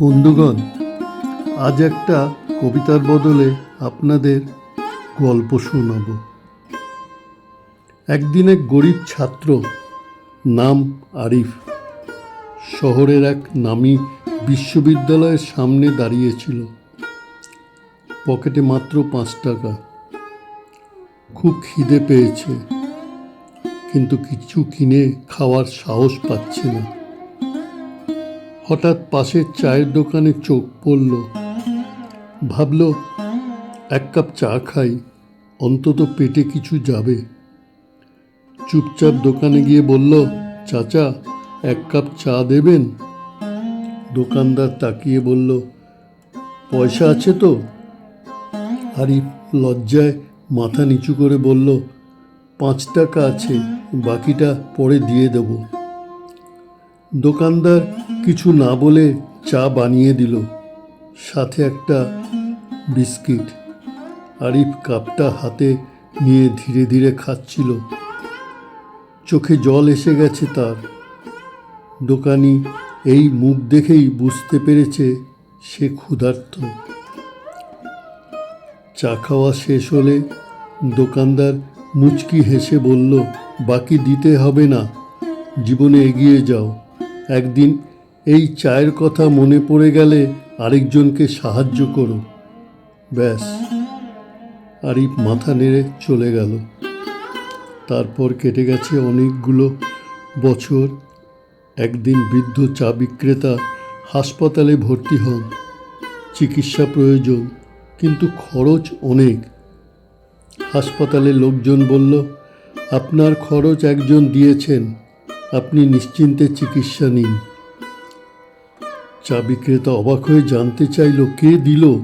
বন্ধুগণ, আজ একটা কবিতার বদলে আপনাদের গল্প শোনাব। একদিন এক গরিব ছাত্র, নাম আরিফ, শহরের এক নামি বিশ্ববিদ্যালয়ের সামনে দাঁড়িয়েছিল। পকেটে মাত্র পাঁচ টাকা। খুব খিদে পেয়েছে, কিন্তু কিছু কিনে খাওয়ার সাহস পাচ্ছে না। হঠাৎ পাশের চায়ের দোকানে চোখ পড়ল। ভাবল, এক কাপ চা খাই, অন্তত পেটে কিছু যাবে। চুপচাপ দোকানে গিয়ে বলল, চাচা, এক কাপ চা দেবেন? দোকানদার তাকিয়ে বলল, পয়সা আছে তো? আরিফ লজ্জায় মাথা নিচু করে বলল, পাঁচ টাকা আছে, বাকিটা পরে দিয়ে দেবো। দোকানদার কিছু না বলে চা বানিয়ে দিল। সাথে একটা বিস্কিট। আরিফ কাপটা হাতে নিয়ে ধীরে ধীরে খাচ্ছিল। চোখে জল এসে গেছে তার। দোকানি এই মুখ দেখেই বুঝতে পেরেছে সে ক্ষুধার্ত। চা খাওয়া শেষ হলে দোকানদার মুচকি হেসে বলল, বাকি দিতে হবে না। জীবনে এগিয়ে যাও। একদিন এই চায়ের কথা মনে পড়ে গেলে আরেকজনকে সাহায্য করো। ব্যাস, আরিফ মাথা নেড়ে চলে গেল। তারপর কেটে গেছে অনেকগুলো বছর। একদিন বৃদ্ধ চা বিক্রেতা হাসপাতালে ভর্তি হন। চিকিৎসা প্রয়োজন, কিন্তু খরচ অনেক। হাসপাতালে লোকজন বলল, আপনার খরচ একজন দিয়েছেন, আপনি নিশ্চিন্তে চিকিৎসা নিন। চা বিক্রেতা অবাক হয়ে জানতে চাইল কে দিল।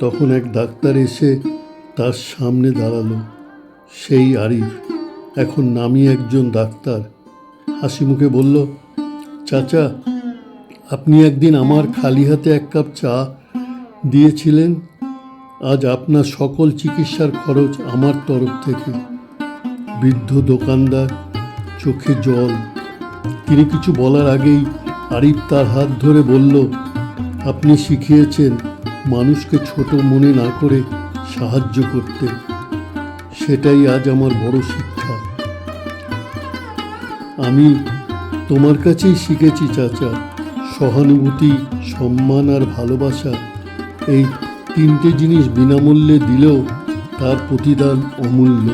তখন এক ডাক্তার এসে তার সামনে দাঁড়াল। সেই আরিফ, এখন নামি একজন ডাক্তার। হাসি মুখে বলল, চাচা, আপনি একদিন আমার খালি হাতে এক কাপ চা দিয়েছিলেন। আজ আপনার সকল চিকিৎসার খরচ আমার তরফ থেকে। বৃদ্ধ দোকানদার, চোখে জল। তিনি কিছু বলার আগেই আরিফ তার হাত ধরে বলল, আপনি শিখিয়েছেন মানুষকে ছোট মনে না করে সাহায্য করতে। সেটাই আজ আমার বড় শিক্ষা। আমি তোমার কাছেই শিখেছি, চাচা। সহানুভূতি, সম্মান আর ভালোবাসা এই তিনটে জিনিস বিনামূল্যে দিলেও তার প্রতিদান অমূল্য।